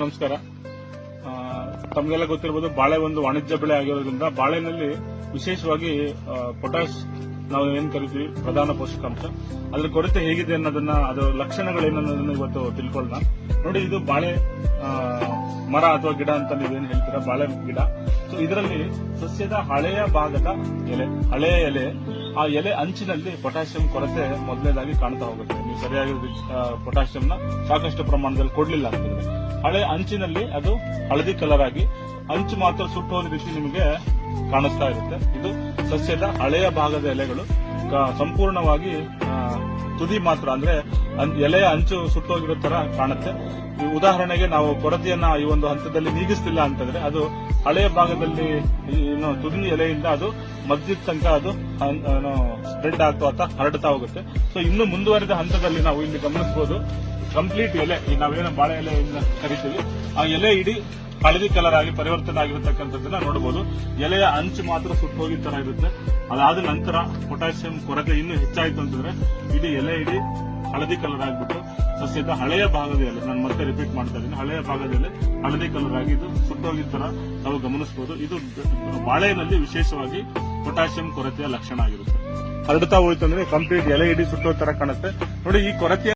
ನಮಸ್ಕಾರ. ತಮಗೆಲ್ಲ ಗೊತ್ತಿರಬಹುದು ಬಾಳೆ ಒಂದು ವಾಣಿಜ್ಯ ಬೆಳೆ ಆಗಿರೋದ್ರಿಂದ ಬಾಳೆನಲ್ಲಿ ವಿಶೇಷವಾಗಿ ಪೊಟ್ಯಾಶ್ ನಾವು ಏನ್ ಕರಿತೀವಿ? ಪ್ರಧಾನ ಪೋಷಕಾಂಶ. ಅದರ ಕೊರತೆ ಹೇಗಿದೆ ಅನ್ನೋದನ್ನ, ಅದರ ಲಕ್ಷಣಗಳೇನನ್ನೋದನ್ನ ಇವತ್ತು ತಿಳ್ಕೊಳ್ಳೋಣ ನೋಡಿ, ಇದು ಬಾಳೆ ಮರ ಅಥವಾ ಗಿಡ ಅಂತ ನೀವೇನು ಹೇಳ್ತೀರಾ? ಬಾಳೆ ಗಿಡ. ಸೊ ಇದರಲ್ಲಿ ಸಸ್ಯದ ಹಳೆಯ ಭಾಗದ ಎಲೆ, ಹಳೆಯ ಎಲೆ, ಆ ಎಲೆ ಅಂಚಿನಲ್ಲಿ ಪೊಟ್ಯಾಷಿಯಂ ಕೊರತೆ ಮೊದಲನೇದಾಗಿ ಕಾಣ್ತಾ ಹೋಗುತ್ತೆ. ನೀವು ಸರಿಯಾಗಿ ಪೊಟ್ಯಾಷಿಯಂನ ಸಾಕಷ್ಟು ಪ್ರಮಾಣದಲ್ಲಿ ಕೊಡ್ಲಿಲ್ಲ ಅಂತಂದ್ರೆ. ಹಳೆ ಅಂಚಿನಲ್ಲಿ ಅದು ಹಳದಿ ಕಲರ್ ಆಗಿ ಅಂಚು ಮಾತ್ರ ಸುಟ್ಟೋದ ರೀತಿ ನಿಮಗೆ ಕಾಣಿಸ್ತಾ ಇರುತ್ತೆ. ಇದು ಸಸ್ಯದ ಹಳೆಯ ಭಾಗದ ಎಲೆಗಳು. ಸಂಪೂರ್ಣವಾಗಿ ತುದಿ ಮಾತ್ರ ಅಂದ್ರೆ ಎಲೆಯ ಅಂಚು ಸುಟ್ಟೋಗಿರೋ ತರ ಕಾಣುತ್ತೆ. ಉದಾಹರಣೆಗೆ ನಾವು ಕೊರತೆಯನ್ನ ಈ ಒಂದು ಹಂತದಲ್ಲಿ ನೀಗಿಸ್ತಿಲ್ಲ ಅಂತಂದ್ರೆ ಅದು ಹಳೆಯ ಭಾಗದಲ್ಲಿ ಏನು ತುದಿ ಎಲೆಯಿಂದ ಅದು ಮಧ್ಯದ ತನಕ ಅದು ಸ್ಪ್ರೆಡ್ ಆಗ್ತಾ ಅಥವಾ ಹರಡ್ತಾ ಹೋಗುತ್ತೆ. ಸೊ ಇನ್ನು ಮುಂದುವರೆದ ಹಂತದಲ್ಲಿ ನಾವು ಇಲ್ಲಿ ಗಮನಿಸಬಹುದು ಕಂಪ್ಲೀಟ್ ಎಲೆ ನಾವೇನು ಬಾಳೆ ಎಲೆ ಅಂತ ಕರಿತೀವಿ. ಆ ಎಲೆ ಇಡೀ ಹಳದಿ ಕಲರ್ ಆಗಿ ಪರಿವರ್ತನೆ ಆಗಿರತಕ್ಕಂಥದ್ದನ್ನ ನೋಡಬಹುದು ಎಲೆಯ ಅಂಚು ಮಾತ್ರ ಸುಟ್ಟೋಗಿ ತರ ಇರುತ್ತೆ. ಅದಾದ ನಂತರ ಪೊಟ್ಯಾಸಿಯಂ ಕೊರತೆ ಇನ್ನೂ ಹೆಚ್ಚಾಯಿತು ಅಂತಂದ್ರೆ ಇಡೀ ಎಲೆ ಇಡಿ ಹಳದಿ ಕಲರ್ ಆಗಿಬಿಟ್ಟು ಸಸ್ಯದ ಹಳೆಯ ಭಾಗದಲ್ಲಿ ನಾನು ಮತ್ತೆ ರಿಪೀಟ್ ಮಾಡ್ತಾ ಇದ್ದೀನಿ, ಹಳೆಯ ಭಾಗದಲ್ಲಿ ಹಳದಿ ಕಲರ್ ಆಗಿ ಇದು ಸುಟ್ಟೋಗಿದ ತರ ನಾವು ಗಮನಿಸಬಹುದು ಇದು ಬಾಳೆನಲ್ಲಿ ವಿಶೇಷವಾಗಿ ಪೊಟ್ಯಾಸಿಯಂ ಕೊರತೆಯ ಲಕ್ಷಣ ಆಗಿರುತ್ತೆ. ಹರಡ್ತಾ ಹೋಯ್ತಂದ್ರೆ ಕಂಪ್ಲೀಟ್ ಎಲೆ ಇಡಿ ಸುಟ್ಟೋ ತರ ಕಾಣುತ್ತೆ. ನೋಡಿ ಈ ಕೊರತೆಯ